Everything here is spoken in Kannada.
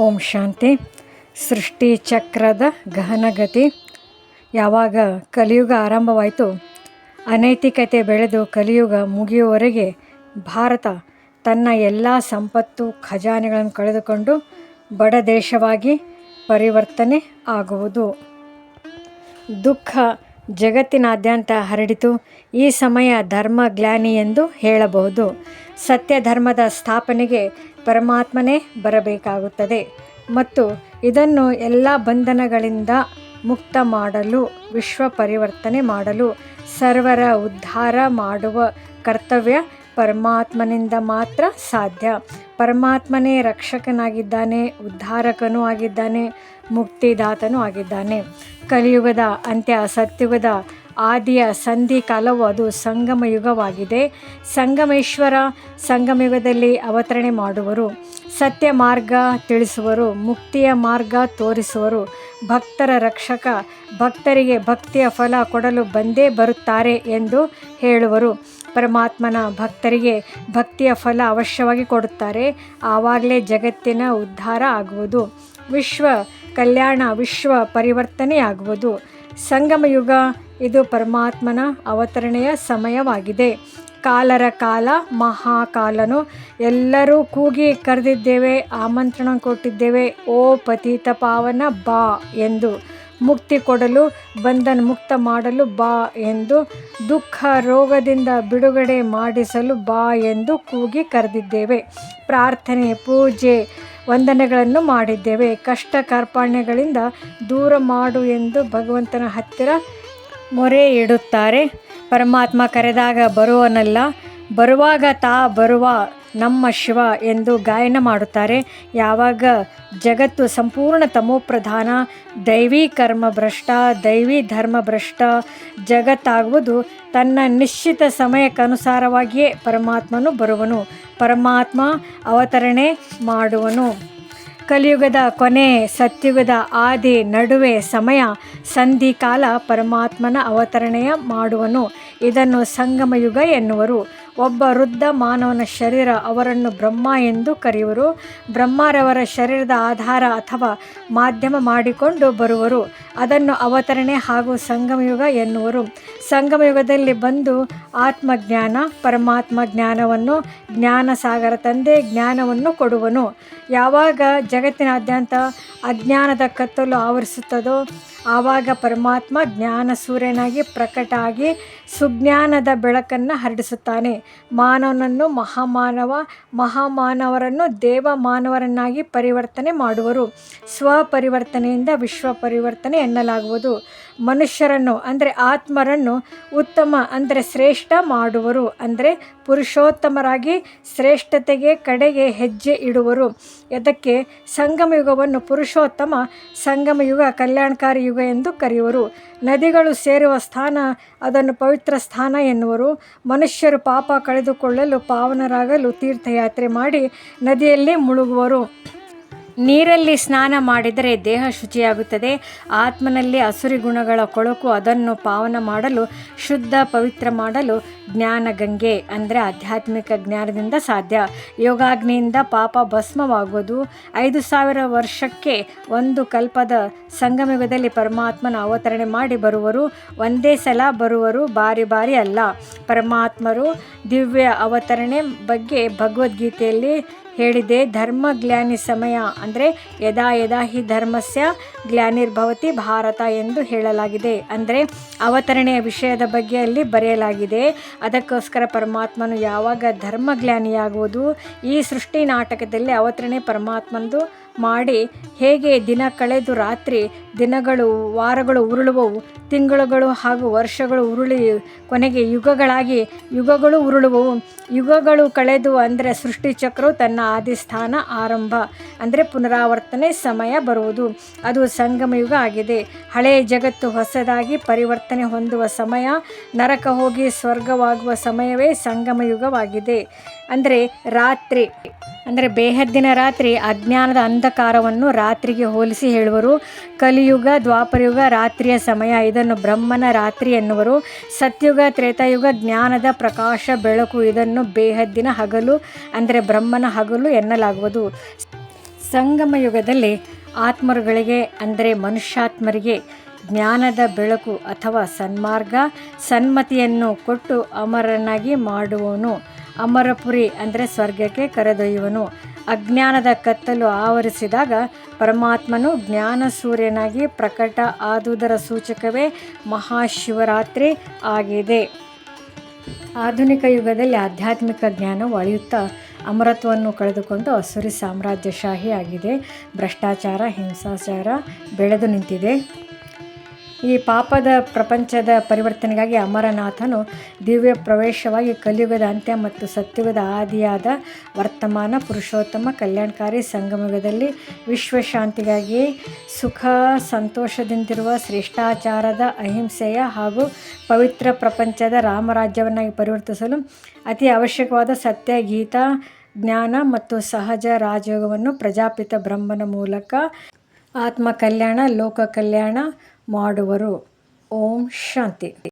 ಓಂ ಶಾಂತಿ. ಸೃಷ್ಟಿ ಚಕ್ರದ ಗಹನಗತಿ ಯಾವಾಗ ಕಲಿಯುಗ ಆರಂಭವಾಯಿತು, ಅನೈತಿಕತೆ ಬೆಳೆದು ಕಲಿಯುಗ ಮುಗಿಯುವವರೆಗೆ ಭಾರತ ತನ್ನ ಎಲ್ಲ ಸಂಪತ್ತು ಖಜಾನೆಗಳನ್ನು ಕಳೆದುಕೊಂಡು ಬಡ ದೇಶವಾಗಿ ಪರಿವರ್ತನೆ ಆಗುವುದು. ದುಃಖ ಜಗತ್ತಿನಾದ್ಯಂತ ಹರಡಿತು. ಈ ಸಮಯ ಧರ್ಮ ಗ್ಲಾನಿ ಎಂದು ಹೇಳಬಹುದು. ಸತ್ಯ ಧರ್ಮದ ಸ್ಥಾಪನೆಗೆ ಪರಮಾತ್ಮನೇ ಬರಬೇಕಾಗುತ್ತದೆ. ಮತ್ತು ಇದನ್ನು ಎಲ್ಲ ಬಂಧನಗಳಿಂದ ಮುಕ್ತ ಮಾಡಲು, ವಿಶ್ವ ಪರಿವರ್ತನೆ ಮಾಡಲು, ಸರ್ವರ ಉದ್ಧಾರ ಮಾಡುವ ಕರ್ತವ್ಯ ಪರಮಾತ್ಮನಿಂದ ಮಾತ್ರ ಸಾಧ್ಯ. ಪರಮಾತ್ಮನೇ ರಕ್ಷಕನಾಗಿದ್ದಾನೆ, ಉದ್ಧಾರಕನೂ ಆಗಿದ್ದಾನೆ, ಮುಕ್ತಿದಾತನೂ ಆಗಿದ್ದಾನೆ. ಕಲಿಯುಗದ ಅಂತ್ಯ ಸತ್ಯುಗದ ಆದಿಯ ಸಂಧಿ ಕಾಲವು ಅದು ಸಂಗಮ ಯುಗವಾಗಿದೆ ಸಂಗಮೇಶ್ವರ ಸಂಗಮಯುಗದಲ್ಲಿ ಅವತರಣೆ ಮಾಡುವರು. ಸತ್ಯ ಮಾರ್ಗ ತಿಳಿಸುವರು, ಮುಕ್ತಿಯ ಮಾರ್ಗ ತೋರಿಸುವರು. ಭಕ್ತರ ರಕ್ಷಕ, ಭಕ್ತರಿಗೆ ಭಕ್ತಿಯ ಫಲ ಕೊಡಲು ಬಂದೇ ಬರುತ್ತಾರೆ ಎಂದು ಹೇಳುವರು. ಪರಮಾತ್ಮನ ಭಕ್ತರಿಗೆ ಭಕ್ತಿಯ ಫಲ ಅವಶ್ಯವಾಗಿ ಕೊಡುತ್ತಾರೆ. ಆವಾಗಲೇ ಜಗತ್ತಿನ ಉದ್ಧಾರ ಆಗುವುದು. ವಿಶ್ವ ಕಲ್ಯಾಣ, ವಿಶ್ವ ಪರಿವರ್ತನೆಯಾಗುವುದು ಸಂಗಮ ಯುಗ ಇದು ಪರಮಾತ್ಮನ ಅವತರಣೆಯ ಸಮಯವಾಗಿದೆ. ಕಾಲರ ಕಾಲ, ಮಹಾಕಾಲನು. ಎಲ್ಲರೂ ಕೂಗಿ ಕರೆದಿದ್ದೇವೆ, ಆಮಂತ್ರಣ ಕೊಟ್ಟಿದ್ದೇವೆ. ಓ ಪತಿತ ಪಾವನ, ಬಾ ಎಂದು. ಮುಕ್ತಿ ಕೊಡಲು, ಬಂಧನ ಮುಕ್ತ ಮಾಡಲು ಬಾ ಎಂದು. ದುಃಖ ರೋಗದಿಂದ ಬಿಡುಗಡೆ ಮಾಡಿಸಲು ಬಾ ಎಂದು ಕೂಗಿ ಕರೆದಿದ್ದೇವೆ. ಪ್ರಾರ್ಥನೆ, ಪೂಜೆ, ವಂದನೆಗಳನ್ನು ಮಾಡಿದ್ದೇವೆ. ಕಷ್ಟ, ಕಾರ್ಪಣ್ಯಗಳಿಂದ ದೂರ ಮಾಡು ಎಂದು ಭಗವಂತನ ಹತ್ತಿರ ಮೊರೆ ಇಡುತ್ತಾರೆ. ಪರಮಾತ್ಮ ಕರೆದಾಗ ಬರುವನಲ್ಲ. ಬರುವಾಗ ತಾ ಬರುವ ನಮ್ಮ ಶಿವ ಎಂದು ಗಾಯನ ಮಾಡುತ್ತಾರೆ. ಯಾವಾಗ ಜಗತ್ತು ಸಂಪೂರ್ಣ ತಮೋಪ್ರಧಾನ, ದೈವಿ ಕರ್ಮ ಭ್ರಷ್ಟ, ದೈವಿ ಧರ್ಮ ಭ್ರಷ್ಟ, ಜಗತ್ತಾಗುವುದು ತನ್ನ ನಿಶ್ಚಿತ ಸಮಯಕ್ಕನುಸಾರವಾಗಿಯೇ ಪರಮಾತ್ಮನು ಬರುವನು. ಪರಮಾತ್ಮ ಅವತರಣೆ ಮಾಡುವನು. ಕಲಿಯುಗದ ಕೊನೆ ಸತ್ಯುಗದ ಆದಿ ನಡುವೆ ಸಮಯ ಸಂಧಿ ಕಾಲ ಪರಮಾತ್ಮನ ಅವತರಣೆಯ ಮಾಡುವನು. ಇದನ್ನು ಸಂಗಮಯುಗ ಎನ್ನುವರು. ಒಬ್ಬ ವೃದ್ಧ ಮಾನವನ ಶರೀರ ಅವರನ್ನು ಬ್ರಹ್ಮ ಎಂದು ಕರೆಯುವರು. ಬ್ರಹ್ಮರವರ ಶರೀರದ ಆಧಾರ ಅಥವಾ ಮಾಧ್ಯಮ ಮಾಡಿಕೊಂಡು ಬರುವರು. ಅದನ್ನು ಅವತರಣೆ ಹಾಗೂ ಸಂಗಮಯುಗ ಎನ್ನುವರು. ಸಂಗಮಯುಗದಲ್ಲಿ ಬಂದು ಆತ್ಮಜ್ಞಾನ, ಪರಮಾತ್ಮ ಜ್ಞಾನವನ್ನು ಜ್ಞಾನ ಸಾಗರ ತಂದೆ ಜ್ಞಾನವನ್ನು ಕೊಡುವನು. ಯಾವಾಗ ಜಗತ್ತಿನಾದ್ಯಂತ ಅಜ್ಞಾನದ ಕತ್ತಲು ಆವರಿಸುತ್ತದೋ ಆವಾಗ ಪರಮಾತ್ಮ ಜ್ಞಾನ ಸೂರ್ಯನಾಗಿ ಪ್ರಕಟ ಆಗಿ ಸುಜ್ಞಾನದ ಬೆಳಕನ್ನು ಹರಡಿಸುತ್ತಾನೆ. ಮಾನವನನ್ನು ಮಹಾಮಾನವ, ಮಹಾಮಾನವರನ್ನು ದೇವ ಮಾನವರನ್ನಾಗಿ ಪರಿವರ್ತನೆ ಮಾಡುವರು. ಸ್ವಪರಿವರ್ತನೆಯಿಂದ ವಿಶ್ವ ಪರಿವರ್ತನೆ ಎನ್ನಲಾಗುವುದು. ಮನುಷ್ಯರನ್ನು ಅಂದರೆ ಆತ್ಮರನ್ನು ಉತ್ತಮ ಅಂದರೆ ಶ್ರೇಷ್ಠ ಮಾಡುವರು ಅಂದರೆ ಪುರುಷೋತ್ತಮರಾಗಿ ಶ್ರೇಷ್ಠತೆಗೆ ಕಡೆಗೆ ಹೆಜ್ಜೆ ಇಡುವರು. ಇದಕ್ಕೆ ಸಂಗಮಯುಗವನ್ನು ಪುರುಷೋತ್ತಮ, ಸಂಗಮಯುಗ ಕಲ್ಯಾಣಕಾರಿ ಯುಗ ಎಂದು ಕರೆಯುವರು. ನದಿಗಳು ಸೇರುವ ಸ್ಥಾನ, ಅದನ್ನು ಪವಿತ್ರ ಸ್ಥಾನ ಎನ್ನುವರು. ಮನುಷ್ಯರು ಪಾಪ ಕಳೆದುಕೊಳ್ಳಲು ಪಾವನರಾಗಲು ತೀರ್ಥಯಾತ್ರೆ ಮಾಡಿ ನದಿಯಲ್ಲಿ ಮುಳುಗುವರು. ನೀರಲ್ಲಿ ಸ್ನಾನ ಮಾಡಿದರೆ ದೇಹ ಶುಚಿಯಾಗುತ್ತದೆ. ಆತ್ಮನಲ್ಲಿ ಹಸುರಿ ಗುಣಗಳ ಕೊಳಕು ಅದನ್ನು ಪಾವನ ಮಾಡಲು, ಶುದ್ಧ ಪವಿತ್ರ ಮಾಡಲು ಜ್ಞಾನ ಗಂಗೆ ಅಂದರೆ ಆಧ್ಯಾತ್ಮಿಕ ಜ್ಞಾನದಿಂದ ಸಾಧ್ಯ. ಯೋಗಾಗ್ನಿಯಿಂದ ಪಾಪ ಭಸ್ಮವಾಗುವುದು. ಐದು ಸಾವಿರ ವರ್ಷಕ್ಕೆ ಒಂದು ಕಲ್ಪದ ಸಂಗಮಯುಗದಲ್ಲಿ ಪರಮಾತ್ಮನ ಅವತರಣೆ ಮಾಡಿ ಬರುವರು. ಒಂದೇ ಸಲ ಬರುವರು, ಬಾರಿ ಬಾರಿ ಅಲ್ಲ. ಪರಮಾತ್ಮರು ದಿವ್ಯ ಅವತರಣೆ ಬಗ್ಗೆ ಭಗವದ್ಗೀತೆಯಲ್ಲಿ ಹೇಳಿದೆ ಧರ್ಮ ಗ್ಲಾನಿ ಸಮಯ ಅಂದರೆ ಯದಾ ಯದಾ ಹಿ ಧರ್ಮಸ್ಯ ಗ್ಲಾನಿರ್ಭವತಿ ಭಾರತ ಎಂದು ಹೇಳಲಾಗಿದೆ. ಅಂದರೆ ಅವತರಣೆಯ ವಿಷಯದ ಬಗ್ಗೆ ಅಲ್ಲಿ ಬರೆಯಲಾಗಿದೆ. ಅದಕ್ಕೋಸ್ಕರ ಪರಮಾತ್ಮನು ಯಾವಾಗ ಧರ್ಮ ಗ್ಲಾನಿಯಾಗುವುದು ಈ ಸೃಷ್ಟಿ ನಾಟಕದಲ್ಲಿ ಅವತರಣೆ ಪರಮಾತ್ಮನದು ಮಾಡಿ ಹೇಗೆ ದಿನ ಕಳೆದು ರಾತ್ರಿ ದಿನಗಳು, ವಾರಗಳು ಉರುಳುವವು, ತಿಂಗಳುಗಳು ಹಾಗೂ ವರ್ಷಗಳು ಉರುಳಿ ಕೊನೆಗೆ ಯುಗಗಳಾಗಿ ಯುಗಗಳು ಉರುಳುವವು. ಯುಗಗಳು ಕಳೆದು ಅಂದರೆ ಸೃಷ್ಟಿಚಕ್ರವು ತನ್ನ ಆದಿಸ್ಥಾನ ಆರಂಭ ಅಂದರೆ ಪುನರಾವರ್ತನೆ ಸಮಯ ಬರುವುದು. ಅದು ಸಂಗಮ ಯುಗ ಆಗಿದೆ. ಹಳೆಯ ಜಗತ್ತು ಹೊಸದಾಗಿ ಪರಿವರ್ತನೆ ಹೊಂದುವ ಸಮಯ, ನರಕ ಹೋಗಿ ಸ್ವರ್ಗವಾಗುವ ಸಮಯವೇ ಸಂಗಮ ಯುಗವಾಗಿದೆ. ಅಂದರೆ ರಾತ್ರಿ ಅಂದರೆ ಬೇಹದ್ದಿನ ರಾತ್ರಿ ಅಜ್ಞಾನದ ಅಂಧಕಾರವನ್ನು ರಾತ್ರಿಗೆ ಹೋಲಿಸಿ ಹೇಳುವರು. ಕಲಿಯುಗ, ದ್ವಾಪರಯುಗ, ರಾತ್ರಿಯ ಸಮಯ, ಇದನ್ನು ಬ್ರಹ್ಮನ ರಾತ್ರಿ ಎನ್ನುವರು. ಸತ್ಯುಗ, ತ್ರೇತಾಯುಗ, ಜ್ಞಾನದ ಪ್ರಕಾಶ, ಬೆಳಕು, ಇದನ್ನು ಬೇಹದ್ದಿನ ಹಗಲು ಅಂದರೆ ಬ್ರಹ್ಮನ ಹಗಲು ಎನ್ನಲಾಗುವುದು. ಸಂಗಮ ಯುಗದಲ್ಲಿ ಆತ್ಮರುಗಳಿಗೆ ಅಂದರೆ ಮನುಷ್ಯಾತ್ಮರಿಗೆ ಜ್ಞಾನದ ಬೆಳಕು ಅಥವಾ ಸನ್ಮಾರ್ಗ, ಸನ್ಮತಿಯನ್ನು ಕೊಟ್ಟು ಅಮರನಾಗಿ ಮಾಡುವನು ಅಮರಪುರಿ ಅಂದರೆ ಸ್ವರ್ಗಕ್ಕೆ ಕರೆದೊಯ್ಯುವನು. ಅಜ್ಞಾನದ ಕತ್ತಲು ಆವರಿಸಿದಾಗ ಪರಮಾತ್ಮನು ಜ್ಞಾನ ಸೂರ್ಯನಾಗಿ ಪ್ರಕಟ ಆದುದರ ಸೂಚಕವೇ ಮಹಾಶಿವರಾತ್ರಿ ಆಗಿದೆ. ಆಧುನಿಕ ಯುಗದಲ್ಲಿ ಆಧ್ಯಾತ್ಮಿಕ ಜ್ಞಾನವು ಅಳೆಯುತ್ತಾ ಅಮರತ್ವವನ್ನು ಕಳೆದುಕೊಂಡು ಅಸುರಿ ಸಾಮ್ರಾಜ್ಯಶಾಹಿ ಆಗಿದೆ ಭ್ರಷ್ಟಾಚಾರ, ಹಿಂಸಾಚಾರ ಬೆಳೆದು ನಿಂತಿದೆ. ಈ ಪಾಪದ ಪ್ರಪಂಚದ ಪರಿವರ್ತನೆಗಾಗಿ ಅಮರನಾಥನು ದಿವ್ಯ ಪ್ರವೇಶವಾಗಿ ಕಲಿಯುಗದ ಅಂತ್ಯ ಮತ್ತು ಸತ್ಯುಗದ ಆದಿಯಾದ ವರ್ತಮಾನ ಪುರುಷೋತ್ತಮ ಕಲ್ಯಾಣಕಾರಿ ಸಂಗಮಯುಗದಲ್ಲಿ ವಿಶ್ವಶಾಂತಿಗಾಗಿ ಸುಖ ಸಂತೋಷದಿಂದಿರುವ ಶ್ರೇಷ್ಠಾಚಾರದ ಅಹಿಂಸೆಯ ಹಾಗೂ ಪವಿತ್ರ ಪ್ರಪಂಚದ ರಾಮರಾಜ್ಯವನ್ನಾಗಿ ಪರಿವರ್ತಿಸಲು ಅತಿ ಅವಶ್ಯಕವಾದ ಸತ್ಯ, ಗೀತಾ, ಜ್ಞಾನ ಮತ್ತು ಸಹಜ ರಾಜಯೋಗವನ್ನು ಪ್ರಜಾಪಿತ ಬ್ರಹ್ಮನ ಮೂಲಕ ಆತ್ಮ ಕಲ್ಯಾಣ, ಲೋಕ ಕಲ್ಯಾಣ ಮಾಡುವರು. ಓಂ ಶಾಂತಿ.